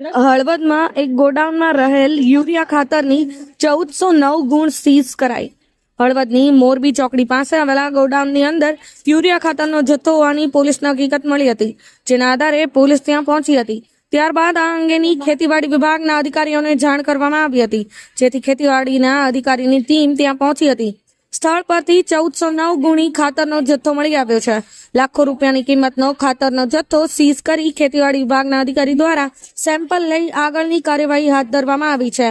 હળવદમાં એક ગોડાઉનમાં રહેલ યુરિયા ખાતરની ચૌદસો નવ ગુણ સીઝ કરાઈ. હળવદની મોરબી ચોકડી પાસે આવેલા ગોડાઉનની અંદર યુરિયા ખાતરનો જથ્થો હોવાની પોલીસને હકીકત મળી હતી, જેના આધારે પોલીસ ત્યાં પહોંચી હતી. ત્યારબાદ આ અંગેની ખેતીવાડી વિભાગના અધિકારીઓને જાણ કરવામાં આવી હતી, જેથી ખેતીવાડીના અધિકારીની ટીમ ત્યાં પહોંચી હતી. સ્થળ પરથી ચૌદસો નવ ગુણી ખાતરનો જથ્થો મળી આવ્યો છે. લાખો રૂપિયાની કિંમતનો ખાતરનો જથ્થો સીઝ કરી ખેતીવાડી વિભાગના અધિકારી દ્વારા સેમ્પલ લઈ આગળની કાર્યવાહી હાથ ધરવામાં આવી છે.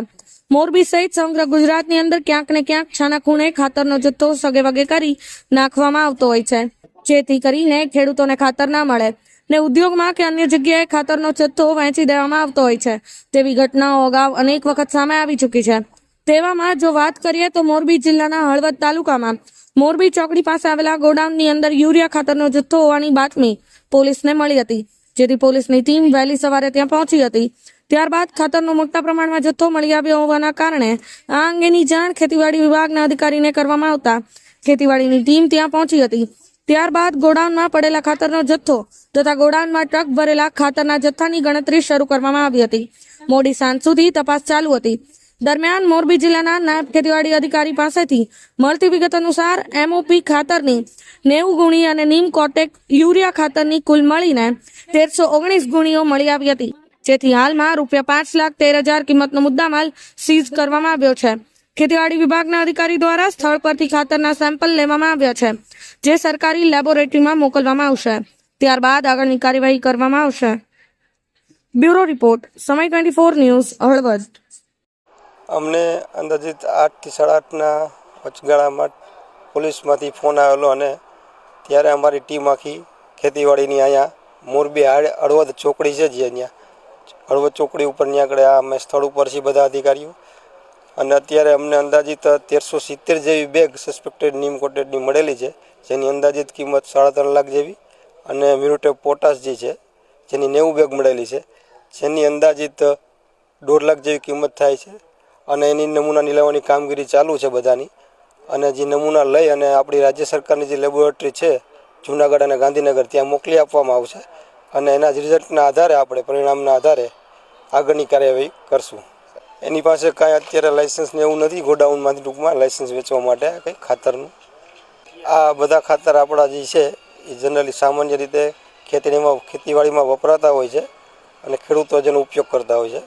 મોરબી સહિત સમગ્ર ગુજરાતની અંદર ક્યાંક ને ક્યાંક છાના ખૂણે ખાતરનો જથ્થો સગે વગે કરી નાખવામાં આવતો હોય છે. જેથી કરીને ખેડૂતોને ખાતર ના મળે ને ઉદ્યોગમાં કે અન્ય જગ્યાએ ખાતરનો જથ્થો વહેંચી દેવામાં આવતો હોય છે. તેવી ઘટનાઓ અગાઉ અનેક વખત સામે આવી ચૂકી છે. તેવામાં જો વાત કરીએ તો મોરબી જિલ્લાના હળવદ તાલુકામાં મોરબી ચોકડી પાસે આવેલા ગોડાઉનની અંદર યુરિયા ખાતરનો જથ્થો હોવાની બાતમી પોલીસને મળી હતી, જેથી પોલીસની ટીમ વહેલી સવારે ત્યાં પહોંચી હતી. ત્યારબાદ ખાતરનો મોટા પ્રમાણમાં જથ્થો મળી આવ્યો હોવાના કારણે આ અંગેની જાણ ખેતીવાડી વિભાગના અધિકારીને કરવામાં આવતા ખેતીવાડીની ટીમ ત્યાં પહોંચી હતી. ત્યારબાદ ગોડાઉનમાં પડેલા ખાતરનો જથ્થો તથા ગોડાઉનમાં ટ્રક ભરેલા ખાતરના જથ્થાની ગણતરી શરૂ કરવામાં આવી હતી. મોડી સાંજ સુધી તપાસ ચાલુ હતી. દરમિયાન મોરબી જિલ્લાના નાયબ ખેતીવાડી અધિકારી પાસેથી મળતી વિગત અનુસાર એમઓપી ખાતરની નેવું ગુણી અને નીમ કોટેક યુરિયા ખાતરની કુલ મળીને તેરસો ઓગણીસ ગુણીઓ મળી આવી હતી. જેથી હાલમાં રૂપિયા પાંચ લાખ તેર હજાર કિંમતનો મુદ્દામાલ સીઝ કરવામાં આવ્યો છે. ખેતીવાડી વિભાગના અધિકારી દ્વારા સ્થળ પરથી ખાતરના સેમ્પલ લેવામાં આવ્યા છે, જે સરકારી લેબોરેટરીમાં મોકલવામાં આવશે. ત્યારબાદ આગળની કાર્યવાહી કરવામાં આવશે. બ્યુરો રિપોર્ટ, સમય ટ્વેન્ટી ફોર ન્યૂઝ, હળવદ. અમને અંદાજિત આઠથી સાડા આઠના વચગાળામાં પોલીસમાંથી ફોન આવેલો અને ત્યારે અમારી ટીમ આખી ખેતીવાડીની અહીંયા મોરબી હળવદ ચોકડી છે જે અહીંયા હળવદ ચોકડી ઉપર ત્યાં આગળ અમે સ્થળ ઉપર છીએ બધા અધિકારીઓ. અને અત્યારે અમને અંદાજિત તેરસો સિત્તેર જેવી બેગ સસ્પેક્ટેડ નીમ કોટેડની મળેલી છે, જેની અંદાજિત કિંમત સાડા ત્રણ લાખ જેવી અને મ્યુરોટેપ પોટાશ જે છે, જેની નેવું બેગ મળેલી છે, જેની અંદાજિત દોઢ લાખ જેવી કિંમત થાય છે. અને એની નમૂનાની લેવાની કામગીરી ચાલુ છે બધાની. અને જે નમૂના લઈ અને આપણી રાજ્ય સરકારની જે લેબોરેટરી છે, જુનાગઢ અને ગાંધીનગર, ત્યાં મોકલી આપવામાં આવશે. અને એના જ રિઝલ્ટના આધારે આપણે પરિણામના આધારે આગળની કાર્યવાહી કરશું. એની પાસે કાંઈ અત્યારે લાઇસન્સને એવું નથી, ગોડાઉનમાંથી ટૂંકમાં લાઇસન્સ વેચવા માટે કંઈ ખાતરનું. આ બધા ખાતર આપણા જે છે, એ જનરલી સામાન્ય રીતે ખેતીમાં, ખેતીવાડીમાં વપરાતા હોય છે અને ખેડૂતો જેનો ઉપયોગ કરતા હોય છે.